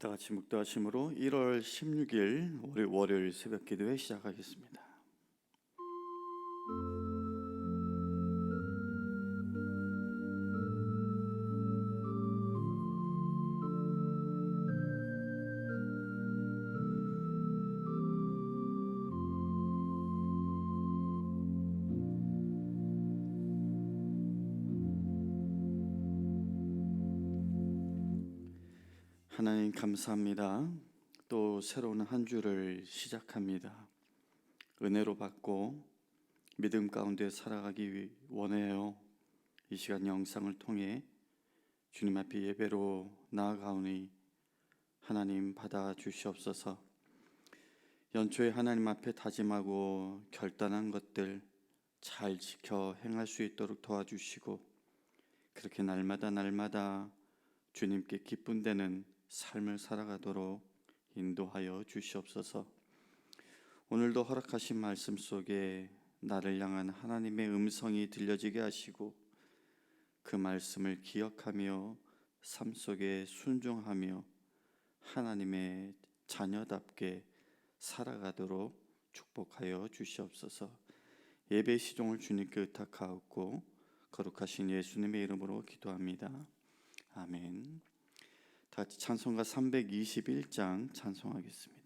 다 같이 묵도하심으로 1월 16일 우리 월요일 새벽 기도회 시작하겠습니다. 감사합니다. 또 새로운 한 주를 시작합니다. 은혜로 받고 믿음 가운데 살아가기 위- 원해요. 이 시간 영상을 통해 주님 앞에 예배로 나아가오니 하나님 받아 주시옵소서. 연초에 하나님 앞에 다짐하고 결단한 것들 잘 지켜 행할 수 있도록 도와주시고 그렇게 날마다 날마다 주님께 기쁜 되는 삶을 살아가도록 인도하여 주시옵소서. 오늘도 허락하신 말씀 속에 나를 향한 하나님의 음성이 들려지게 하시고 그 말씀을 기억하며 삶 속에 순종하며 하나님의 자녀답게 살아가도록 축복하여 주시옵소서. 예배 시종을 주님께 의탁하옵고 거룩하신 예수님의 이름으로 기도합니다. 아멘. 다 찬송가 321장 찬송하겠습니다.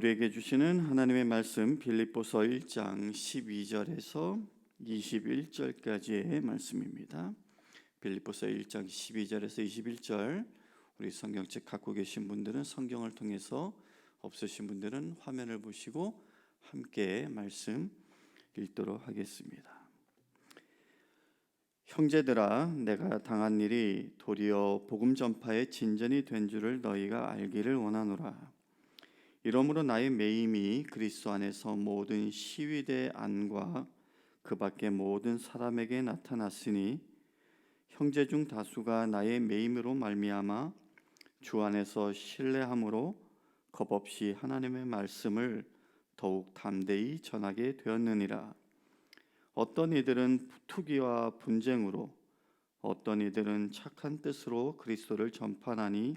우리에게 주시는 하나님의 말씀 빌립보서 1장 12절에서 21절까지의 말씀입니다. 빌립보서 1장 12절에서 21절 우리 성경책 갖고 계신 분들은 성경을 통해서 없으신 분들은 화면을 보시고 함께 말씀 읽도록 하겠습니다. 형제들아 내가 당한 일이 도리어 복음 전파의 진전이 된 줄을 너희가 알기를 원하노라. 이러므로 나의 매임이 그리스도 안에서 모든 시위대 안과 그 밖에 모든 사람에게 나타났으니 형제 중 다수가 나의 매임으로 말미암아 주 안에서 신뢰함으로 겁없이 하나님의 말씀을 더욱 담대히 전하게 되었느니라. 어떤 이들은 투기와 분쟁으로 어떤 이들은 착한 뜻으로 그리스도를 전파하니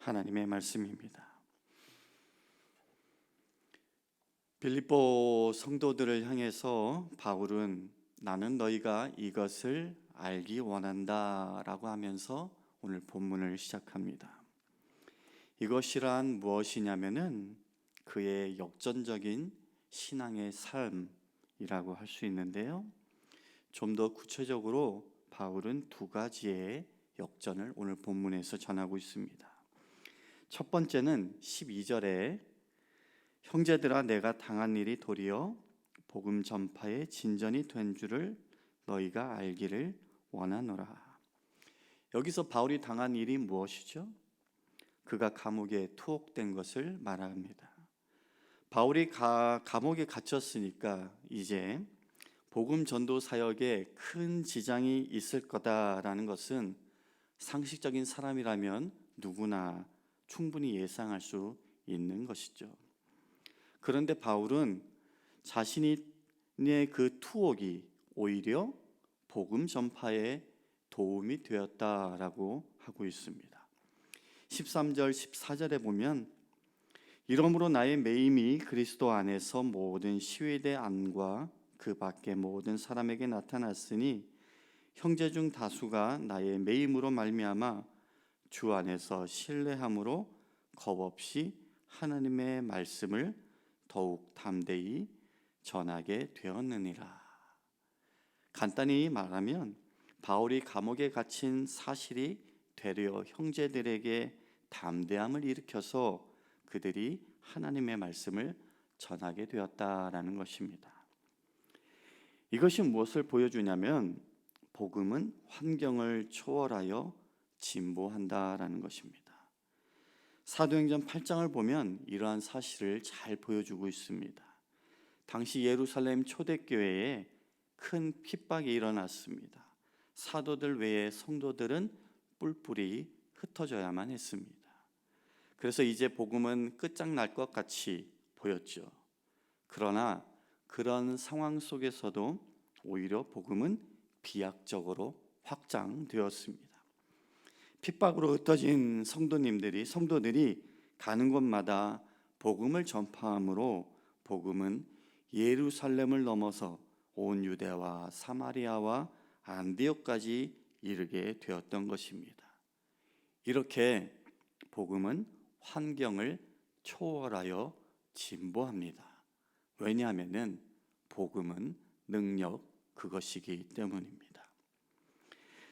하나님의 말씀입니다. 빌립보 성도들을 향해서 바울은 나는 너희가 이것을 알기 원한다라고 하면서 오늘 본문을 시작합니다. 이것이란 무엇이냐면은 그의 역전적인 신앙의 삶이라고 할 수 있는데요. 좀 더 구체적으로 바울은 두 가지의 역전을 오늘 본문에서 전하고 있습니다. 첫 번째는 12절에 형제들아 내가 당한 일이 도리어 복음 전파의 진전이 된 줄을 너희가 알기를 원하노라. 여기서 바울이 당한 일이 무엇이죠? 그가 감옥에 투옥된 것을 말합니다. 바울이 가, 감옥에 갇혔으니까 이제 복음 전도 사역에 큰 지장이 있을 거다라는 것은 상식적인 사람이라면 누구나 충분히 예상할 수 있는 것이죠. 그런데 바울은 자신의 그 투옥이 오히려 복음 전파에 도움이 되었다라고 하고 있습니다. 13절 14절에 보면 이러므로 나의 매임이 그리스도 안에서 모든 시위대 안과 그 밖의 모든 사람에게 나타났으니 형제 중 다수가 나의 매임으로 말미암아 주 안에서 신뢰함으로 겁 없이 하나님의 말씀을 더욱 담대히 전하게 되었느니라. 간단히 말하면 바울이 감옥에 갇힌 사실이 되려 형제들에게 담대함을 일으켜서 그들이 하나님의 말씀을 전하게 되었다라는 것입니다. 이것이 무엇을 보여주냐면 복음은 환경을 초월하여 진보한다라는 것입니다. 사도행전 8장을 보면 이러한 사실을 잘 보여주고 있습니다. 당시 예루살렘 초대교회에 큰 핍박이 일어났습니다. 사도들 외에 성도들은 뿔뿔이 흩어져야만 했습니다. 그래서 이제 복음은 끝장날 것 같이 보였죠. 그러나 그런 상황 속에서도 오히려 복음은 비약적으로 확장되었습니다. 핍박으로 흩어진 성도님들이 성도들이 가는 곳마다 복음을 전파함으로 복음은 예루살렘을 넘어서 온 유대와 사마리아와 안디옥까지 이르게 되었던 것입니다. 이렇게 복음은 환경을 초월하여 진보합니다. 왜냐하면은 복음은 능력 그것이기 때문입니다.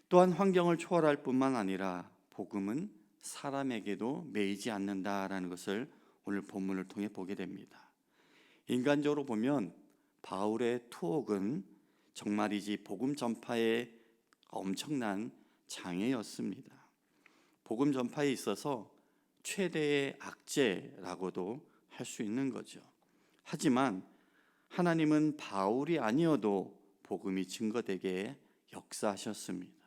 또한 환경을 초월할 뿐만 아니라 복음은 사람에게도 매이지 않는다라는 것을 오늘 본문을 통해 보게 됩니다. 인간적으로 보면 바울의 투옥은 정말이지 복음 전파에 엄청난 장애였습니다. 복음 전파에 있어서 최대의 악재라고도 할 수 있는 거죠. 하지만 하나님은 바울이 아니어도 복음이 증거되게 역사하셨습니다.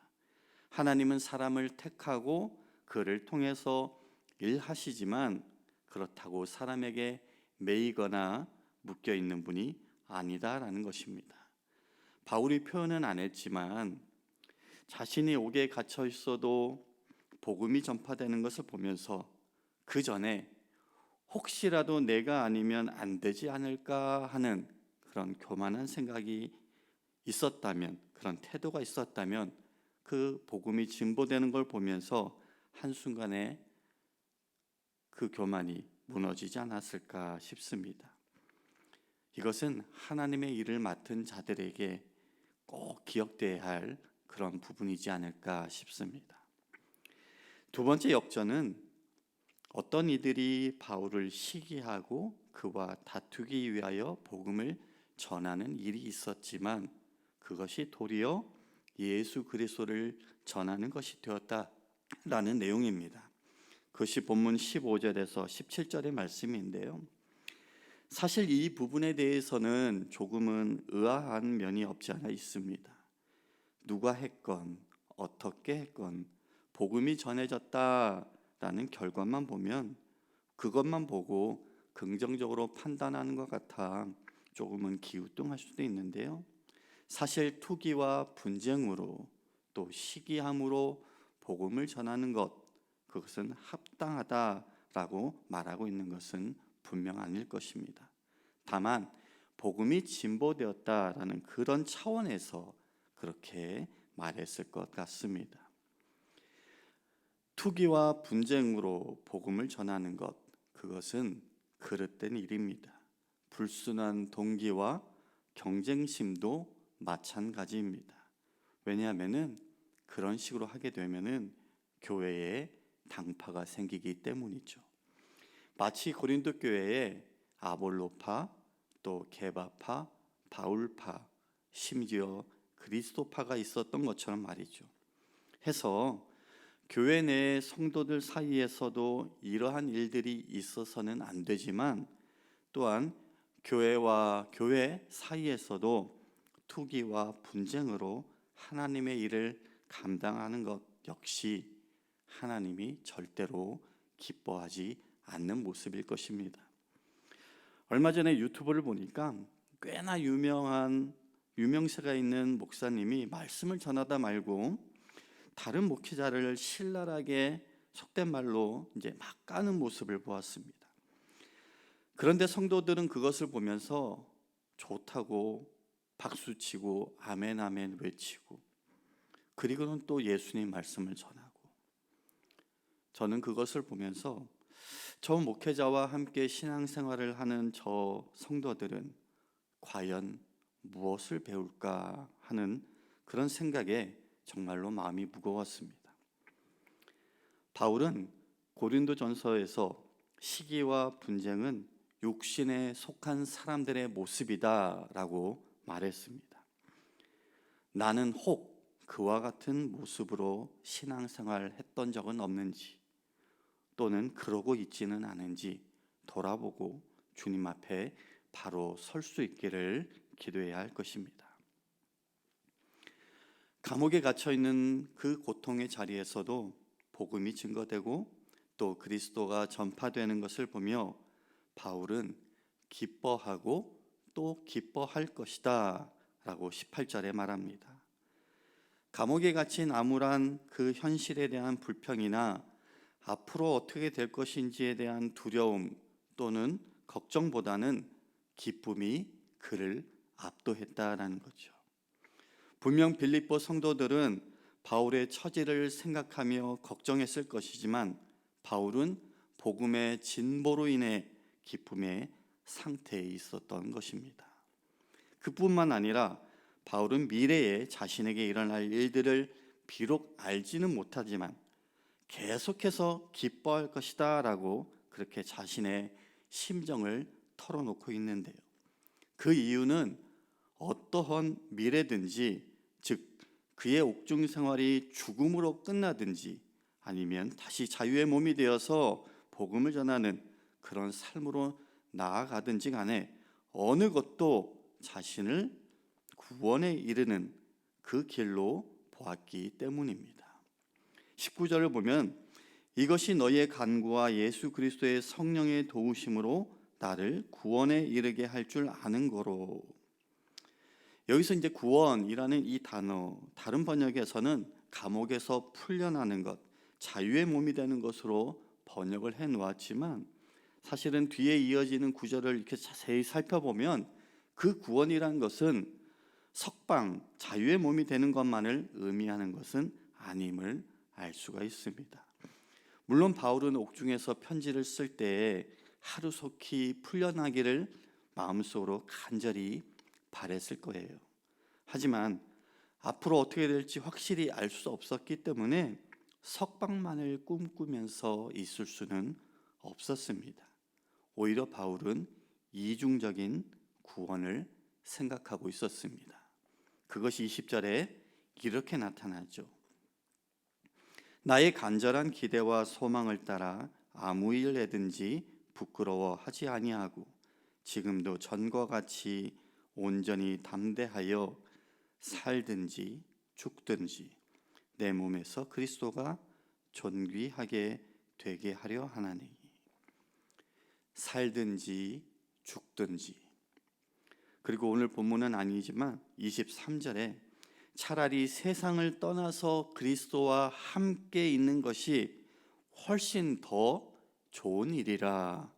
하나님은 사람을 택하고 그를 통해서 일하시지만 그렇다고 사람에게 매이거나 묶여 있는 분이 아니다라는 것입니다. 바울이 표현은 안 했지만 자신이 옥에 갇혀 있어도 복음이 전파되는 것을 보면서 그 전에 혹시라도 내가 아니면 안 되지 않을까 하는 그런 교만한 생각이 있었다면 그런 태도가 있었다면 그 복음이 진보되는 걸 보면서 한순간에 그 교만이 무너지지 않았을까 싶습니다. 이것은 하나님의 일을 맡은 자들에게 꼭 기억돼야 할 그런 부분이지 않을까 싶습니다. 두 번째 역전은 어떤 이들이 바울을 시기하고 그와 다투기 위하여 복음을 전하는 일이 있었지만 그것이 도리어 예수 그리스도를 전하는 것이 되었다라는 내용입니다. 그것이 본문 15절에서 17절의 말씀인데요. 사실 이 부분에 대해서는 조금은 의아한 면이 없지 않아 있습니다. 누가 했건 어떻게 했건 복음이 전해졌다라는 결과만 보면 그것만 보고 긍정적으로 판단하는 것 같아 조금은 기우뚱할 수도 있는데요. 사실 투기와 분쟁으로 또 시기함으로 복음을 전하는 것 그것은 합당하다라고 말하고 있는 것은 분명 아닐 것입니다. 다만 복음이 진보되었다라는 그런 차원에서 그렇게 말했을 것 같습니다. 투기와 분쟁으로 복음을 전하는 것 그것은 그릇된 일입니다. 불순한 동기와 경쟁심도 마찬가지입니다. 왜냐하면은 그런 식으로 하게 되면은 교회에 당파가 생기기 때문이죠. 마치 고린도 교회에 아볼로파, 또 게바파, 바울파, 심지어 그리스도파가 있었던 것처럼 말이죠. 해서 교회 내 성도들 사이에서도 이러한 일들이 있어서는 안 되지만 또한 교회와 교회 사이에서도 투기와 분쟁으로 하나님의 일을 감당하는 것 역시 하나님이 절대로 기뻐하지 않는 모습일 것입니다. 얼마 전에 유튜브를 보니까 꽤나 유명한 유명세가 있는 목사님이 말씀을 전하다 말고 다른 목회자를 신랄하게 속된 말로 이제 막 까는 모습을 보았습니다. 그런데 성도들은 그것을 보면서 좋다고 박수치고 아멘 아멘 외치고 그리고는 또 예수님 말씀을 전하고 저는 그것을 보면서 저 목회자와 함께 신앙생활을 하는 저 성도들은 과연 무엇을 배울까 하는 그런 생각에 정말로 마음이 무거웠습니다. 바울은 고린도 전서에서 시기와 분쟁은 육신에 속한 사람들의 모습이다라고 말했습니다. 나는 혹 그와 같은 모습으로 신앙생활 했던 적은 없는지 또는 그러고 있지는 않은지 돌아보고 주님 앞에 바로 설 수 있기를 기도해야 할 것입니다. 감옥에 갇혀 있는 그 고통의 자리에서도 복음이 증거되고 또 그리스도가 전파되는 것을 보며 바울은 기뻐하고 또 기뻐할 것이다 라고 18절에 말합니다. 감옥에 갇힌 암울한 그 현실에 대한 불평이나 앞으로 어떻게 될 것인지에 대한 두려움 또는 걱정보다는 기쁨이 그를 압도했다라는 거죠. 분명 빌립보 성도들은 바울의 처지를 생각하며 걱정했을 것이지만 바울은 복음의 진보로 인해 기쁨의 상태에 있었던 것입니다. 그뿐만 아니라 바울은 미래에 자신에게 일어날 일들을 비록 알지는 못하지만 계속해서 기뻐할 것이다 라고 그렇게 자신의 심정을 털어놓고 있는데요. 그 이유는 어떠한 미래든지 즉 그의 옥중 생활이 죽음으로 끝나든지 아니면 다시 자유의 몸이 되어서 복음을 전하는 그런 삶으로 나아가든지 간에 어느 것도 자신을 구원에 이르는 그 길로 보았기 때문입니다. 19절을 보면 이것이 너희의 간구와 예수 그리스도의 성령의 도우심으로 나를 구원에 이르게 할 줄 아는 거로 여기서 이제 구원이라는 이 단어 다른 번역에서는 감옥에서 풀려나는 것, 자유의 몸이 되는 것으로 번역을 해 놓았지만 사실은 뒤에 이어지는 구절을 이렇게 자세히 살펴보면 그 구원이란 것은 석방, 자유의 몸이 되는 것만을 의미하는 것은 아님을 알 수가 있습니다. 물론 바울은 옥중에서 편지를 쓸 때에 하루속히 풀려나기를 마음속으로 간절히 바랬을 거예요. 하지만 앞으로 어떻게 될지 확실히 알 수 없었기 때문에 석방만을 꿈꾸면서 있을 수는 없었습니다. 오히려 바울은 이중적인 구원을 생각하고 있었습니다. 그것이 20절에 이렇게 나타나죠. 나의 간절한 기대와 소망을 따라 아무 일에든지 부끄러워하지 아니하고 지금도 전과 같이 온전히 담대하여 살든지 죽든지 내 몸에서 그리스도가 존귀하게 되게 하려 하나니 살든지 죽든지. 그리고 오늘 본문은 아니지만 23절에 차라리 세상을 떠나서 그리스도와 함께 있는 것이 훨씬 더 좋은 일이라.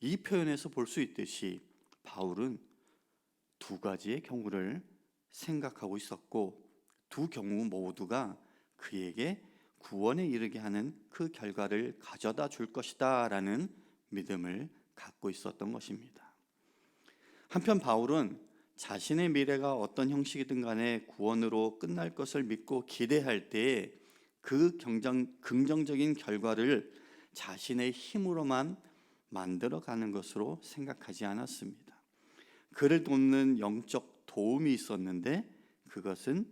이 표현에서 볼 수 있듯이 바울은 두 가지의 경우를 생각하고 있었고 두 경우 모두가 그에게 구원에 이르게 하는 그 결과를 가져다 줄 것이다라는 믿음을 갖고 있었던 것입니다. 한편 바울은 자신의 미래가 어떤 형식이든 간에 구원으로 끝날 것을 믿고 기대할 때그 긍정적인 결과를 자신의 힘으로만 만들어가는 것으로 생각하지 않았습니다. 그를 돕는 영적 도움이 있었는데 그것은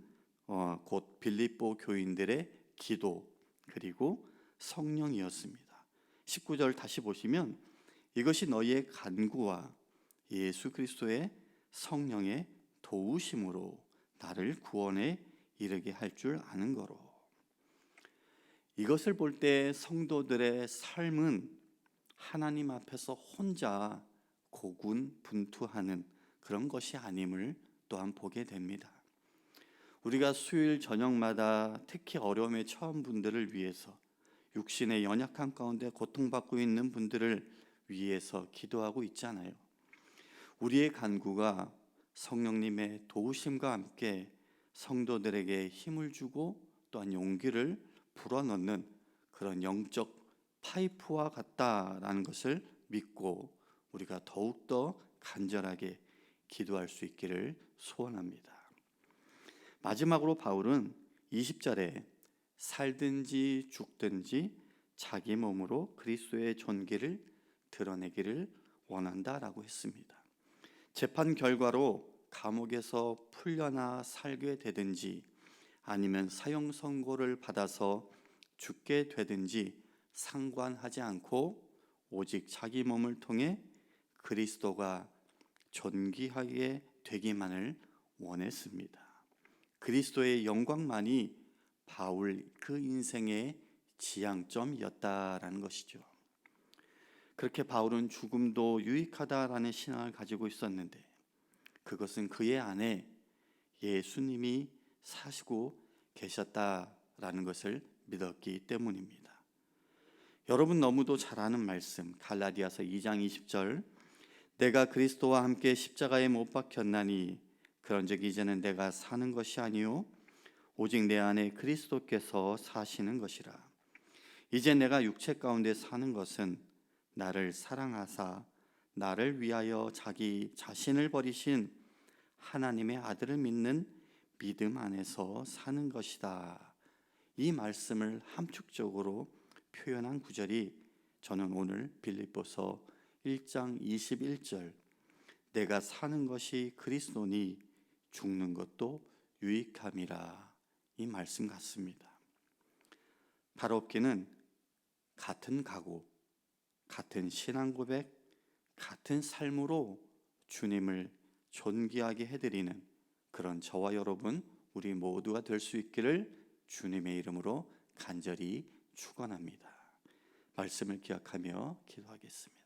어, 곧 빌립보 교인들의 기도 그리고 성령이었습니다. 19절 다시 보시면 이것이 너희의 간구와 예수 그리스도의 성령의 도우심으로 나를 구원에 이르게 할 줄 아는 거로. 이것을 볼 때 성도들의 삶은 하나님 앞에서 혼자 고군 분투하는 그런 것이 아님을 또한 보게 됩니다. 우리가 수요일 저녁마다 특히 어려움에 처한 분들을 위해서 육신의 연약한 가운데 고통받고 있는 분들을 위해서 기도하고 있잖아요. 우리의 간구가 성령님의 도우심과 함께 성도들에게 힘을 주고 또한 용기를 불어넣는 그런 영적 파이프와 같다라는 것을 믿고 우리가 더욱더 간절하게 기도할 수 있기를 소원합니다. 마지막으로 바울은 20절에 살든지 죽든지 자기 몸으로 그리스도의 존귀를 드러내기를 원한다라고 했습니다. 재판 결과로 감옥에서 풀려나 살게 되든지 아니면 사형 선고를 받아서 죽게 되든지 상관하지 않고 오직 자기 몸을 통해 그리스도가 존귀하게 되기만을 원했습니다. 그리스도의 영광만이 바울 그 인생의 지향점이었다라는 것이죠. 그렇게 바울은 죽음도 유익하다라는 신앙을 가지고 있었는데 그것은 그의 안에 예수님이 사시고 계셨다라는 것을 믿었기 때문입니다. 여러분 너무도 잘 아는 말씀 갈라디아서 2장 20절 내가 그리스도와 함께 십자가에 못 박혔나니 그런즉 이제는 내가 사는 것이 아니요 오직 내 안에 그리스도께서 사시는 것이라 이제 내가 육체 가운데 사는 것은 나를 사랑하사 나를 위하여 자기 자신을 버리신 하나님의 아들을 믿는 믿음 안에서 사는 것이다. 이 말씀을 함축적으로 표현한 구절이 저는 오늘 빌립보서 1장 21절 내가 사는 것이 그리스도니 죽는 것도 유익함이라 이 말씀 같습니다. 바롭기는 같은 각오 같은 신앙 고백, 같은 삶으로 주님을 존귀하게 해드리는 그런 저와 여러분, 우리 모두가 될 수 있기를 주님의 이름으로 간절히 축원합니다. 말씀을 기억하며 기도하겠습니다.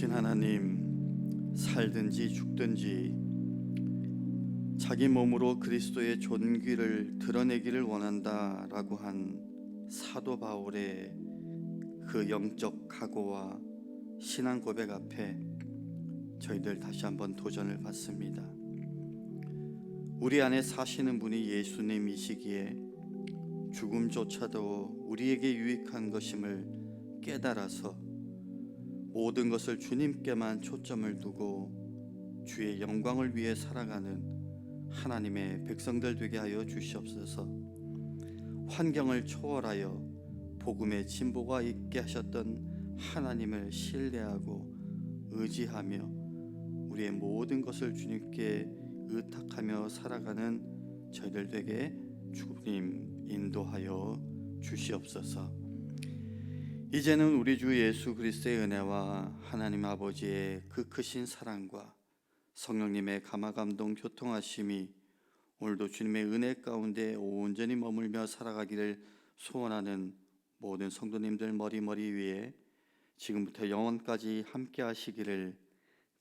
크고신 하나님 살든지 죽든지 자기 몸으로 그리스도의 존귀를 드러내기를 원한다라고 한 사도 바울의 그 영적 각오와 신앙 고백 앞에 저희들 다시 한번 도전을 받습니다. 우리 안에 사시는 분이 예수님이시기에 죽음조차도 우리에게 유익한 것임을 깨달아서 모든 것을 주님께만 초점을 두고 주의 영광을 위해 살아가는 하나님의 백성들 되게 하여 주시옵소서. 환경을 초월하여 복음의 진보가 있게 하셨던 하나님을 신뢰하고 의지하며 우리의 모든 것을 주님께 의탁하며 살아가는 저희들 되게 주님 인도하여 주시옵소서. 이제는 우리 주 예수 그리스도의 은혜와 하나님 아버지의 그 크신 사랑과 성령님의 감화 감동 교통하심이 오늘도 주님의 은혜 가운데 온전히 머물며 살아가기를 소원하는 모든 성도님들 머리머리 위에 지금부터 영원까지 함께 하시기를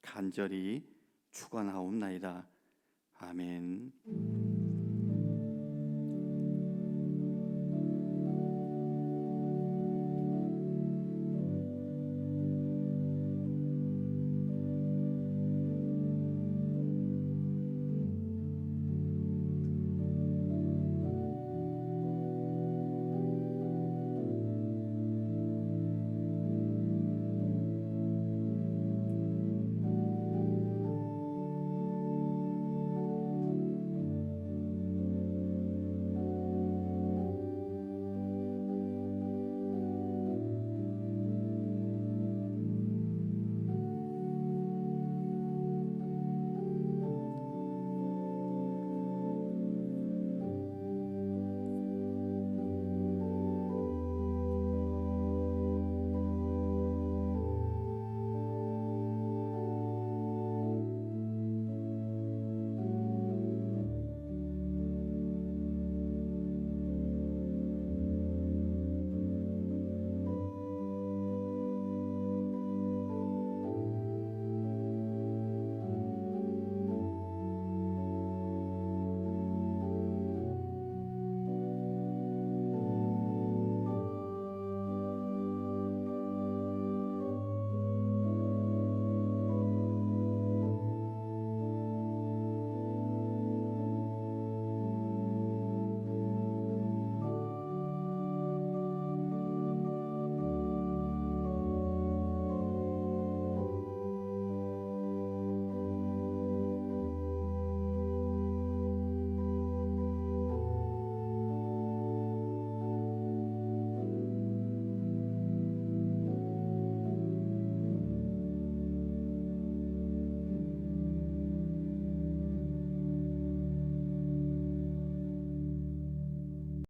간절히 축원하옵나이다. 아멘.